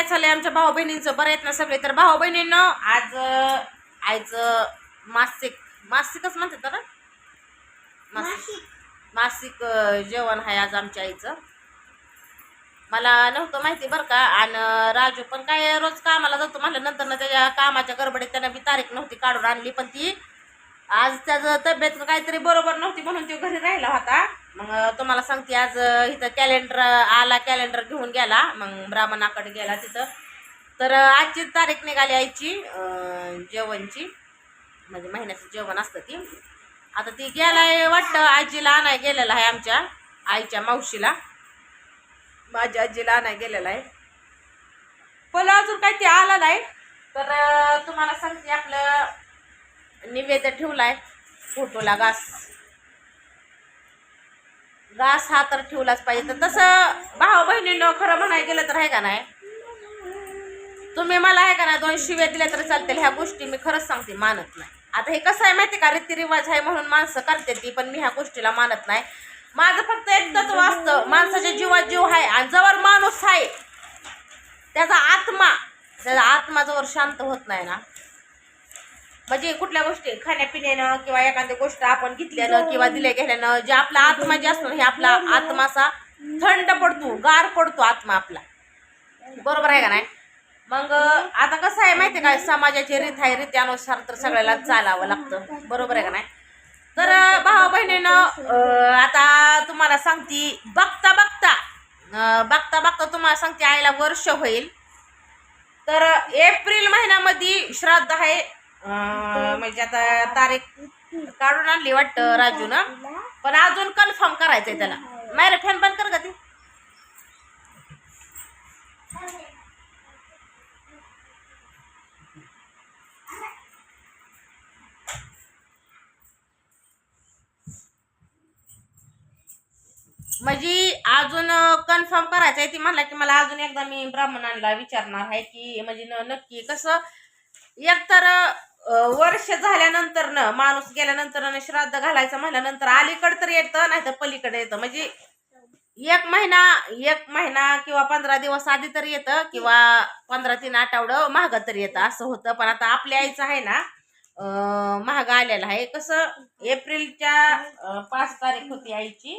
काय चाललंय आमच्या भाऊ बहिणींचं? बरं आहेत ना सगळे? तर भाऊ बहिणींनं आज अं, आईचं मासिक मासिकच म्हणतात ना? मासिक. जेवण आहे आज आमच्या आईचं. मला नव्हतं माहिती बरं का आणि राजू पण काय रोज कामाला जातो म्हटलं नंतर ना त्याच्या कामाच्या गडबडीत त्यानं बी तारीख नव्हती काढून आणली पण ती. आज त्याचं तब्येत काहीतरी बरोबर नव्हती म्हणून तो घरी राहिला होता. मग तुम्हाला सांगते आज इथं कॅलेंडर आला कॅलेंडर घेऊन गेला. मग ब्राह्मणाकडे गेला तिथं. तर आजची तारीख निघाली आईची जेवणची. म्हणजे महिन्याचं जेवण असतं ती. आता ती गेलाय वाटतं आजीला आणाय गेलेला आहे आमच्या आईच्या मावशीला. माझ्या आजीला आणाय गेलेला आहे. पण अजून काही ते आला नाही. तर तुम्हाला सांगते आपलं निवेद आहे फोटोला घास. घास हा तर ठेवलाच पाहिजे. तर तसं भाऊ बहिणीनं खरं म्हणाय गेलं तर आहे का नाही? तुम्ही मला आहे का नाही दोन शिव्या दिल्या तर चालतील? ह्या गोष्टी मी खरंच सांगते मानत नाही. आता हे कसं आहे माहिती का? रीतिरिवाज आहे म्हणून माणसं करते ती पण मी ह्या गोष्टीला मानत नाही. माझं फक्त एकदाच तत्व असतं माणसाच्या जीवात जीव आहे आणि जवळ माणूस आहे. त्याचा आत्मा त्याचा आत्मा जवळ शांत होत नाही ना. म्हणजे कुठल्या गोष्टी खाण्यापिण्यानं किंवा एखादी गोष्ट आपण घेतल्यानं किंवा दिल्या गेल्यानं जे आपला आत्मा जे असतो हे आपला आत्माचा थंड पडतो गार पडतो आत्मा आपला. बरोबर आहे का नाही? मग आता कसं आहे माहिती आहे का? समाजाची रीत आहे रीत्यानुसार तर सगळ्याला चालावं लागतं. बरोबर आहे का नाही? तर भावा बहिणीनं आता तुम्हाला सांगते बघता बघता बघता बघता तुम्हाला सांगते आईला वर्ष होईल. तर एप्रिल महिन्यामध्ये श्राद्ध आहे. म्हणजे आता तारीख काढून आणली वाटतं राजूनं. पण अजून कन्फर्म करायचंय त्याला. मायरा फॅन बंद कर का ती. म्हणजे अजून कन्फर्म करायचं आहे ती. म्हणला की मला अजून एकदा मी ब्राह्मणांना विचारणार आहे की म्हणजे न- नक्की कसं? एकतर अं, वर्ष झाल्यानंतर न माणूस गेल्यानंतर श्राद्ध घालायचं म्हणल्यानंतर अलीकडं तर येतं नाही तर पलीकडे येतं. म्हणजे एक महिना एक महिना किंवा पंधरा दिवस आधी तर येतं किंवा पंधरा तीन आठवडं महाग तर येतं असं होतं. पण आता आपल्या आईचं आहे ना महाग आलेला आहे. कसं एप्रिलच्या पाच तारीख होती आईची.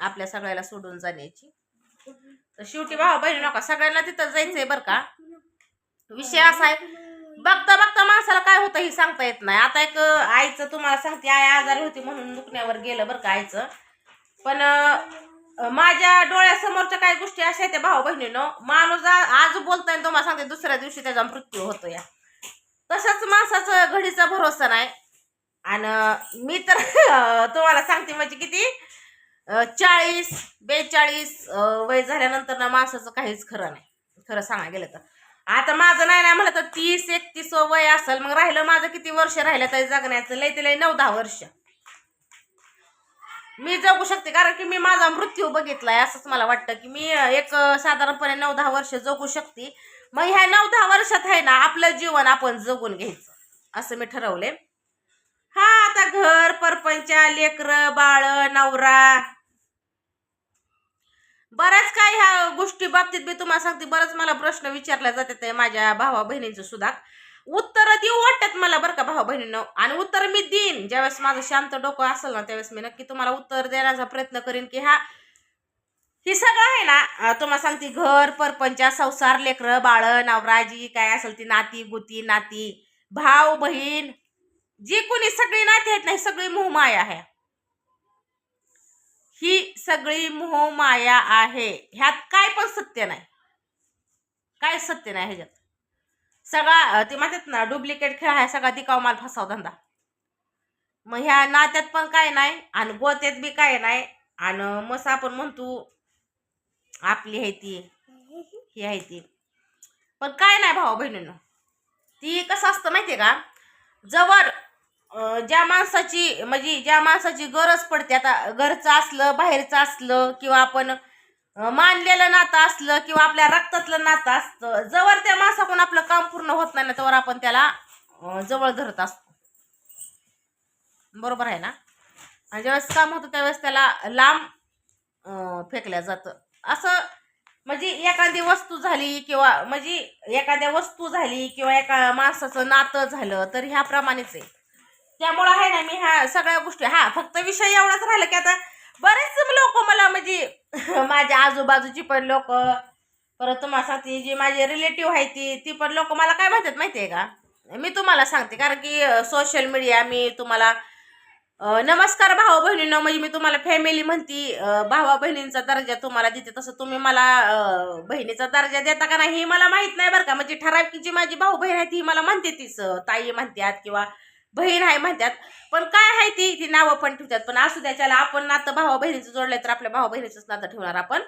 आपल्या सगळ्याला सोडून जाण्याची. तर शेवटी भावा बहिणी नका सगळ्यांना तिथं जायचंय बरं का. विषय असा आहे बघता बघता माणसाला काय होतं हे सांगता येत नाही. आता एक आईचं तुम्हाला सांगते आई आजारी होती म्हणून दुखण्यावर गेलं बरं का आईचं. पण माझ्या डोळ्यासमोरच्या काही गोष्टी अशा आहेत भाऊ बहिणीनं. माणूस आज बोलताय तुम्हाला सांगते दुसऱ्या दिवशी त्याचा मृत्यू होतो या तसंच माणसाचं घडीचा भरोसा नाही. आणि मी तर तुम्हाला सांगते म्हणजे किती चाळीस बेचाळीस वय झाल्यानंतर ना माणसाचं काहीच खरं नाही. खरं सांगायला गेलं तर. आता माझं नाही नाही म्हणलं तर तीस एकतीस वय असेल मग राहिलं माझं किती वर्ष राहिलं तरी जगण्याचं? लय ते लय नऊ दहा वर्ष. मी जगू शकते कारण की मी माझा मृत्यू बघितलाय असंच मला वाटतं की मी एक साधारणपणे नऊ दहा वर्ष जगू शकते. मग ह्या नऊ दहा वर्षात आहे ना आपलं जीवन आपण जगून घ्यायचं असं मी ठरवले हा आता घर परपंच लेकर बाळ नवरा बऱ्याच काही ह्या गोष्टी बाबतीत मी तुम्हाला सांगते. बरंच मला प्रश्न विचारले जातात ते माझ्या भावा बहिणींचं सुद्धा. उत्तरं देऊ वाटतात मला बरं का भावा बहिणींना. आणि उत्तर मी देईन. ज्यावेळेस माझं शांत डोकं असेल ना त्यावेळेस मी नक्की तुम्हाला उत्तर देण्याचा प्रयत्न करीन की हा हे सगळं आहे ना तुम्हाला सांगते घर परपंच संसार लेकरं बाळ नवराजी काय असेल ती नाती गुती नाती भाऊ बहीण जी कोणी सगळी नाती आहेत ना ही सगळी मोहमाया आहे. ही सगळी मोहमाया आहे. ह्यात काय पण सत्य नाही. काय सत्य नाही ह्याच्यात. सगळा ते म्हणतात ना डुप्लिकेट खेळ आहे सगळा दिकाव माल फसाव धंदा. मग ह्या नात्यात पण काय नाही आणि गोत्यात बी काय नाही आणि मस आपण म्हणतो आपली आहे ती ही आहे ती. पण काय नाही भाऊ बहिणीनं. ती कसं असतं माहितीये का? जवळ ज्या माणसाची म्हणजे ज्या माणसाची गरज पडते आता घरचं असलं बाहेरचं असलं किंवा आपण मानलेलं नातं असलं किंवा आपल्या रक्तातलं नातं असतं जवळ त्या माणसाकडून आपलं काम पूर्ण होत नाही ना तवर आपण त्याला जवळ धरत असतो. बरोबर आहे ना? आणि ज्यावेळेस काम होतं त्यावेळेस त्याला लांब फेकल्या जातं. असं म्हणजे एखादी वस्तू झाली किंवा म्हणजे एखाद्या वस्तू झाली किंवा एका माणसाचं नातं झालं तर ह्याप्रमाणेच आहे. त्यामुळं आहे ना मी ह्या सगळ्या गोष्टी हा फक्त विषय एवढाच राहिला की आता बरेच लोक मला म्हणजे माझ्या आजूबाजूची पण लोक परत तुम्हाला सांगते जी माझी रिलेटिव्ह आहे ती ती पण लोक मला काय म्हणतात माहिती आहे का? मी तुम्हाला सांगते कारण की सोशल मीडिया मी तुम्हाला नमस्कार भाऊ बहिणीनं म्हणजे मी तुम्हाला फॅमिली म्हणती भावा बहिणींचा दर्जा तुम्हाला देते तसं तुम्ही मला बहिणीचा दर्जा देता का नाही हे मला माहीत नाही बरं का. म्हणजे ठराविक जी माझी भाऊ बहीण आहे ती मला म्हणते तीच ताई म्हणतात किंवा बहीण आहे म्हणतात. पण काय आहे ती? ती नावं पण ठेवतात. पण असू द्याच्याला आपण नातं भावा बहिणीचं जोडलं तर आपल्या भावा बहिणीचंच नातं ठेवणार आपण.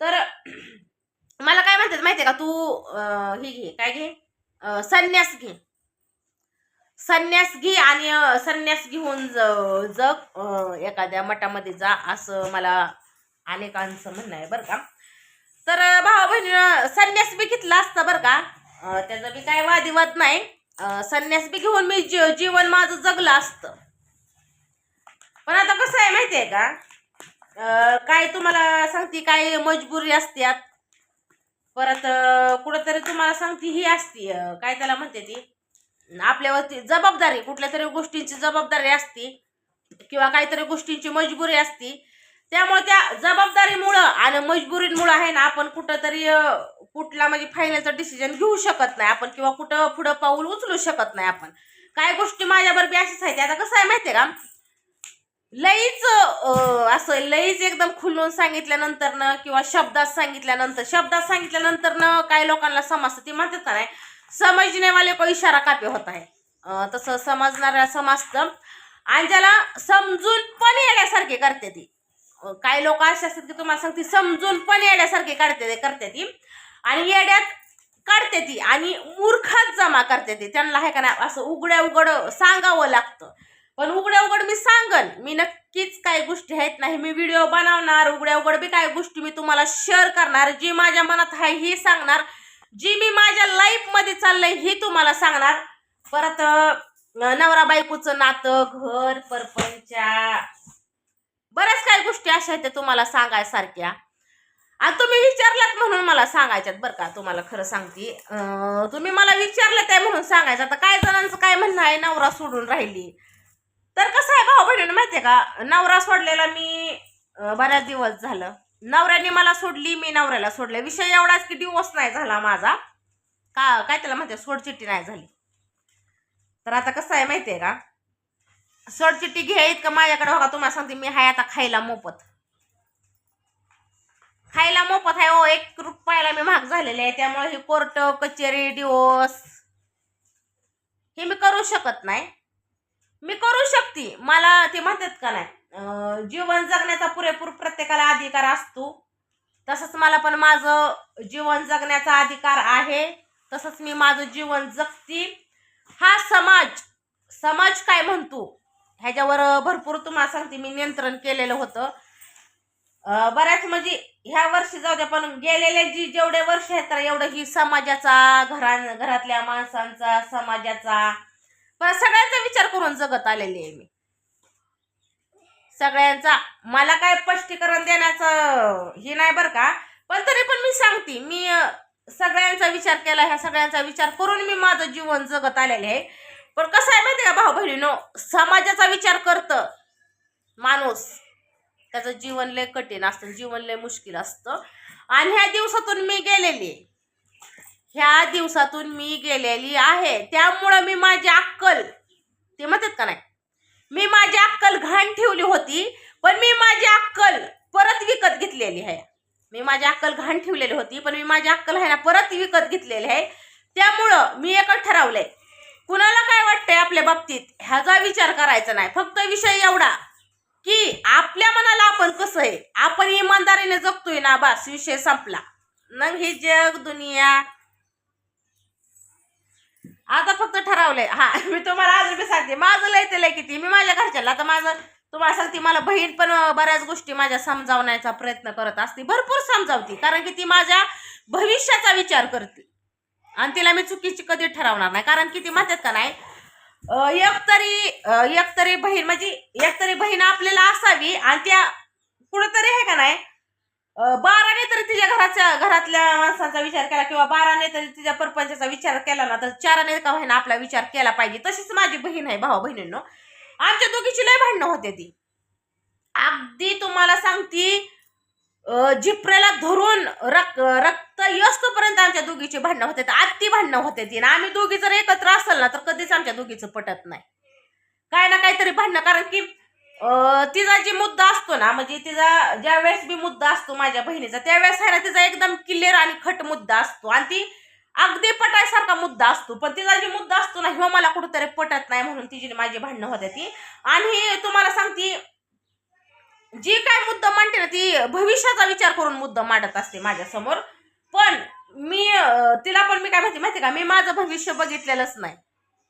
तर मला काय म्हणतात माहितीये का तू ही हे घे काय घे? संन्यास घे. संन्यास घे आणि संन्यास घेऊन ज- जग एखाद्या मठामध्ये जा असं मला अनेकांचं म्हणणं आहे बरं का. तर भावा बहिणी संन्यास बी घेतला असता बरं का. त्याचा बी काय वादिवाद नाही. संन्यास बी घेऊन मी जी- जीवन माझं जगलं असतं. पण आता कसं आहे माहिती आहे का काय तुम्हाला सांगते काय मजबुरी असत्यात परत कुठंतरी तुम्हाला सांगते ही असती काय त्याला म्हणते ती? आपल्यावरती जबाबदारी कुठल्या तरी गोष्टींची जबाबदारी असती किंवा काहीतरी गोष्टींची मजबुरी असती. त्यामुळे त्या जबाबदारीमुळं आणि मजबुरीमुळं आहे ना आपण कुठंतरी कुठला म्हणजे फायनलचं डिसिजन घेऊ शकत नाही आपण किंवा कुठं पुढं पाऊल उचलू शकत नाही आपण. काय गोष्टी माझ्याबरोबर बी अशीच आहेत. आता कसं आहे माहिती आहे का? लईच असं लईच एकदम खुलून सांगितल्यानंतर न किंवा शब्दात सांगितल्यानंतर शब्दात सांगितल्यानंतर न काही लोकांना समजतं ती म्हणतात का नाही समजणेवाले को इशारा कापे होत आहे. तसं समजणाऱ्या समजतं आणि ज्याला समजून पण येण्यासारखे करते ती. काही लोक असे असतात की तुम्हाला सांगते समजून पण येड्यासारखे काढते ते करते ती. आणि येड्यात काढते ती आणि मूर्खात जमा करते ती. त्यांना हे का नाही असं उघड्या उघड सांगावं लागतं. पण उघड्या उघड मी सांगन. मी नक्कीच काही गोष्टी आहेत नाही मी व्हिडिओ बनवणार उघड्या उघड बी काही गोष्टी मी तुम्हाला शेअर करणार. जी माझ्या मनात आहे ही सांगणार. जी मी माझ्या लाईफमध्ये चाललंय ही तुम्हाला सांगणार. परत नवरा बायकोचं नातं घर परपंचा बऱ्याच काही गोष्टी अशा आहेत त्या तुम्हाला सांगायसारख्या. आणि तुम्ही विचारलात म्हणून मला सांगायच्यात बरं का तुम्हाला खरं सांगते. तुम्ही मला विचारलं काय म्हणून सांगायचं. आता काय जणांचं काय म्हणणं आहे नवरा सोडून राहिली. तर कसं आहे भाऊ बहिणीनं आहे का? नवरा सोडलेला मी बऱ्याच दिवस झालं. नवऱ्याने मला सोडली मी नवऱ्याला सोडले. विषय एवढाच की डिवोर्स नाही झाला माझा. का काय त्याला म्हणते सोडचिट्टी नाही झाली. तर आता कसं आहे माहिती आहे का? सोडचिट्टी घ्या इतकं माझ्याकडे? बघा तुम्हाला सांगते मी हाय आता खायला मोफत. खायला मोफत आहे हो एक रुपयाला मी महाग झालेले आहे त्यामुळे हे कोर्ट कचेरी डिवोर्स हे मी करू शकत नाही. मी करू शकते. मला ते म्हणतात का नाही जीवन जगण्याचा पुरेपूर प्रत्येकाला अधिकार असतो. तसंच मला पण माझं जीवन जगण्याचा अधिकार आहे. तसंच मी माझं जीवन जगते. हा समाज समाज काय म्हणतो? ह्याच्यावर भरपूर तुम्हाला सांगते मी नियंत्रण केलेलं होतं. बऱ्याच म्हणजे ह्या वर्षी जाऊ द्या पण गेलेले जी जेवढे वर्ष आहेत तर एवढं ही समाजाचा घरा घरातल्या माणसांचा समाजाचा. पण सगळ्यांचा विचार करून जगत आलेली आहे मी. सगळ्यांचा मला काय स्पष्टीकरण देण्याचं हे नाही बरं का. पण तरी पण मी सांगते मी सगळ्यांचा विचार केला ह्या सगळ्यांचा विचार करून मी माझं जीवन जगत आलेले आहे. पण कसं आहे माहिती आहे का भाऊ बहिणीनो समाजाचा विचार करतं. माणूस. त्याचं जीवन लय कठीण असतं जीवन लय मुश्किल असतं. आणि ह्या दिवसातून मी गेलेली. आहे. ह्या दिवसातून मी गेलेली आहे. त्यामुळं मी माझी अक्कल ते म्हणतात का नाही? मी माझी अक्कल घाण ठेवली होती पण मी माझी अक्कल परत विकत घेतलेली आहे. मी माझी अक्कल घाण ठेवलेली होती पण मी माझी अक्कल आहे ना परत विकत घेतलेली आहे. त्यामुळं मी एकच ठरवलंय कुणाला काय वाटतंय आपल्या बाबतीत? ह्याचा विचार करायचा नाही. फक्त विषय एवढा की आपल्या मनाला आपण कसं आहे? आपण इमानदारीने जगतोय ना बस विषय संपला. मग हे जग दुनिया. आता फक्त ठरवलंय. हा मी तुम्हाला आज बी सांगते. माझं लय ते लय किती. मी माझ्या घरच्याला आता माझं तुम्हाला सांगते मला बहीण पण बऱ्याच गोष्टी माझ्या समजावण्याचा प्रयत्न करत असते. भरपूर समजावती. कारण की ती माझ्या भविष्याचा विचार करते. आणि तिला मी चुकीची कधी ठरवणार नाही. कारण की ती म्हणतात का नाही एक तरी एक तरी बहीण म्हणजे एक तरी बहीण आपल्याला असावी आणि त्या कुठंतरी आहे का नाही बाराने तरी तिच्या घराच्या घरातल्या माणसांचा विचार केला किंवा बाराने तरी तिच्या परपंचाचा विचार केला ना तर चाराने का होईना आपला विचार केला पाहिजे. तशीच माझी बहीण आहे भाऊ बहिणींनो. आमच्या दोघीची लय भांडणं होते ती. अगदी तुम्हाला सांगती जिप्रेला धरून रक रक रक्त येस्तोपर्यंत आमच्या दोघीची भांडणं होते आत्ती भांडणं होते ती आणि आम्ही दोघी जर एकत्र असेल ना तर कधीच आमच्या दोघीचं पटत नाही. काय ना काहीतरी भांडणं कारण की तिचा जी मुद्दा असतो ना म्हणजे तिचा ज्या वेळेस बी मुद्दा असतो माझ्या बहिणीचा त्यावेळेस आहे ना तिचा एकदम क्लिअर आणि खट मुद्दा असतो. आणि ती अगदी पटायसारखा मुद्दा असतो पण तिचा जी मुद्दा असतो ना ह्यो मला कुठेतरी पटत नाही म्हणून तिची माझी भांडणं होते ती. आणि तुम्हाला सांगती जी काय मुद्दा मांडते ना ती भविष्याचा विचार करून मुद्दा मांडत असते माझ्यासमोर. पण मी तिला पण मी काय माहिती माहिती का? मी माझं भविष्य बघितलेलंच नाही.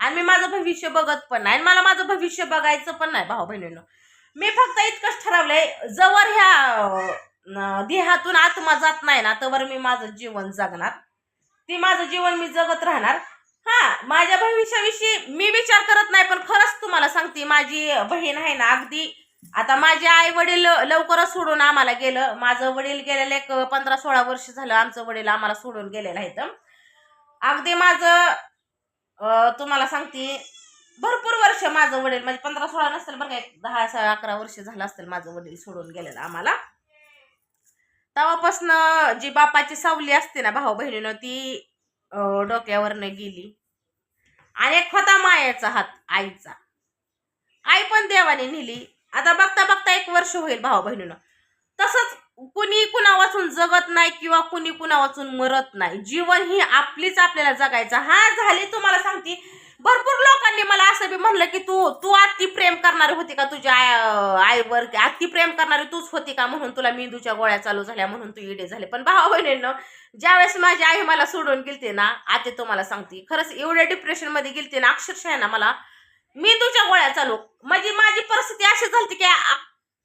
आणि मी माझं भविष्य बघत पण नाही. आणि मला माझं भविष्य बघायचं पण नाही भाऊ बहिणीनं. मी फक्त इतकंच ठरवलंय जवळ ह्या देहातून आत्मा जात नाही ना तवर मी माझं जीवन जगणार. ती माझं जीवन मी जगत राहणार. हा माझ्या भविष्याविषयी मी विचार करत नाही पण खरंच तुम्हाला सांगते माझी बहीण आहे ना अगदी आता माझे आई वडील लवकरच सोडून आम्हाला गेलं. माझं वडील गेलेलं एक पंधरा सोळा वर्ष झालं आमचं वडील आम्हाला सोडून गेलेलं आहे तर अगदी माझं तुम्हाला सांगते भरपूर वर्ष माझं वडील म्हणजे पंधरा सोळा नसेल बरं का एक दहा अकरा वर्ष झालं असेल माझं वडील सोडून गेलेलं आम्हाला. तेव्हापासनं जी बापाची सावली असते ना भाऊ बहिणीनं ती डोक्यावरनं गेली. आणि एक होता मायाचा हात आईचा. आई पण देवाने नेली. आता बघता बघता एक वर्ष होईल भाऊ बहिणीनं. तसंच कुणी कुणा वाचून जगत नाही किंवा कुणी कुणा वाचून मरत नाही. जीवन ही आपलीच आपल्याला जगायचं. हा झाली तुम्हाला सांगते. भरपूर लोकांनी मला असं बी म्हणलं की तू तू अति प्रेम करणारी होती का तुझ्या आय आईवर? अति प्रेम करणारी तूच होती का म्हणून तुला मेंदूच्या गोळ्या चालू झाल्या म्हणून तू इडे झाले? पण भाऊ बहिणींनो ज्यावेळेस माझी आई मला सोडून गेलते ना आते तुम्हाला सांगते. खरंच एवढ्या डिप्रेशनमध्ये गेलते ना अक्षरशः आहे ना मला मी तुझ्या गोळ्या चालू. म्हणजे माझी परिस्थिती अशी झाली की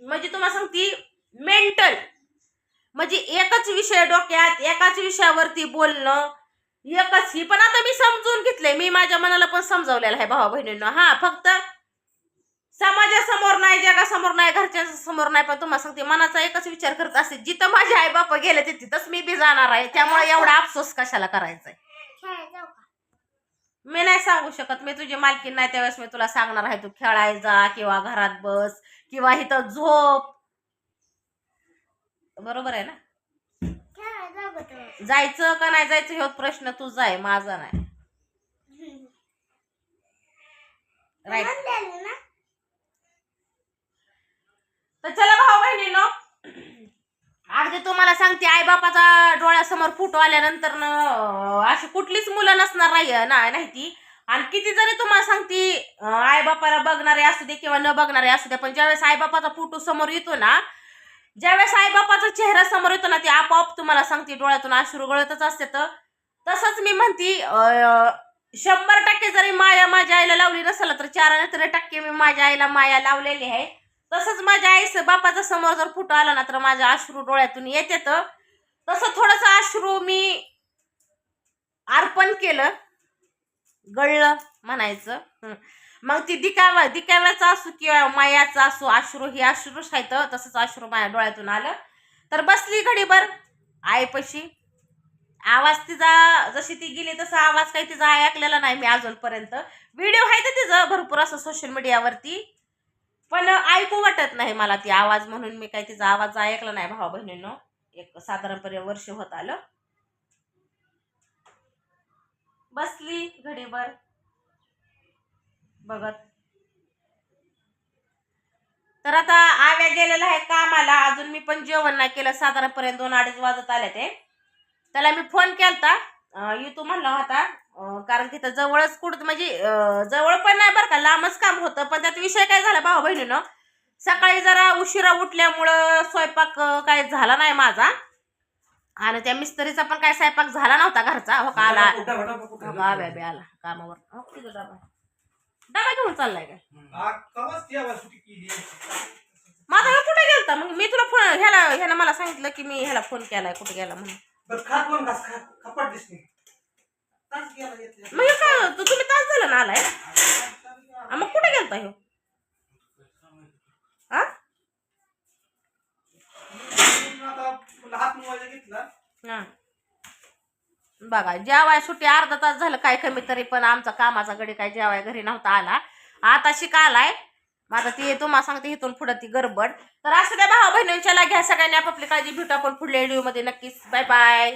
म्हणजे तुम्हाला सांगते मेंटल म्हणजे एकच विषय डोक्यात एकाच विषयावरती बोलणं एकच ही. पण आता मी समजून घेतले मी माझ्या मनाला पण समजावलेलं आहे भावा बहिणींना. हा फक्त समाजासमोर नाही जगासमोर नाही घरच्या समोर नाही पण तुम्हाला सांगते मनाचा एकच विचार करत असते. जिथं माझे आई बाप गेले तिथंच मी बी जाणार आहे. त्यामुळे एवढा अफसोस कशाला करायचा आहे मी नाही सांगू शकत. मी तुझी मालकी नाही त्यावेळेस मी तुला सांगणार आहे तू खेळायला जा किंवा घरात बस किंवा इथं झोप. बरोबर आहे ना? जायचं का नाही जायचं हे प्रश्न तुझा आहे माझा नाही. राईट तर चला भाऊ बहिणीनो अगदी तुम्हाला सांगते आई बापाचा डोळ्यासमोर फोटो आल्यानंतर न अशी कुठलीच मुलं नसणार नाही ना नाही ती. आणि किती जरी तुम्हाला सांगते आईबापाला बघणारे असू दे किंवा न बघणारे असू दे पण ज्यावेळेस आईबापाचा फोटो समोर येतो ना ज्यावेळेस आईबापाचा चेहरा समोर येतो ना ते आपोआप तुम्हाला सांगते डोळ्यातून अश्रू गळतच असते तर तसंच मी म्हणते शंभर टक्के जरी माया माझ्या आईला लावली नसेल तर चार तरी टक्के मी माझ्या आईला माया लावलेली आहे. तसंच माझ्या आईस बापाचा समोर जर फुटो आला ना तर माझ्या अश्रू डोळ्यातून येते तर तसं थोडंसं अश्रू मी अर्पण केलं. गळलं म्हणायचं. मग ती दिकाव्या दिकाव्याचा असू किंवा मायाचा असो अश्रू ही अश्रूच आहेत. तसंच अश्रू माझ्या डोळ्यातून आलं. तर बसली घडीभर आईपाशी. आवाज तिचा जशी ती गेली तसा आवाज काही तिचा ऐकलेला नाही मी अजूनपर्यंत. व्हिडिओ आहे तर तिचं? भरपूर असं सोशल मीडियावरती पण ऐकू वाटत नाही मला ती आवाज म्हणून. मी काही तिचा आवाज ऐकला नाही भावा बहिणीनं. एक साधारणपणे वर्ष होत आलं. बसली घडीभर. बघत. तर आता आव्या गेलेला आहे कामाला. अजून मी पण जेवण नाही केलं. साधारणपर्यंत दोन अडीच वाजत आले ते. त्याला मी फोन केलता. अं, तू म्हणला होता अं, कारण तिथं जवळच कुठं म्हणजे जवळ पण नाही बरं का लांबच काम होतं. पण त्यात विषय काय झाला भाऊ बहिणीनं? सकाळी जरा उशिरा उठल्यामुळं स्वयंपाक काय झाला नाही माझा. आणि त्या मिस्त्रीचा पण काय स्वयंपाक झाला नव्हता घरचा. हो का आला. आला. कामावर. डबा. घेऊन चाललाय काय? माझा कुठे गेलता? मग मी तुला फोन ह्याला ह्यानं मला सांगितलं की मी ह्याला फोन केलाय कुठे गेला म्हणून. मग हे हो? तुम्ही तास झालं ना आलाय? मग कुठे गेलता ह्यो? बघा जेवाय सुट्टी अर्धा तास झालं काय कमी तरी पण आमचा कामाचा गडी काय जेवाय घरी नव्हता आला. आता शिकालाय आता ती तुम्हाला सांगते इथून पुढं ती गडबड. तर असं द्या भावा बहिणींच्याला घ्या सगळ्यांनी आपापली काळजी भेटू आपण पुढल्या व्हिडिओमध्ये. नक्कीच. Bye bye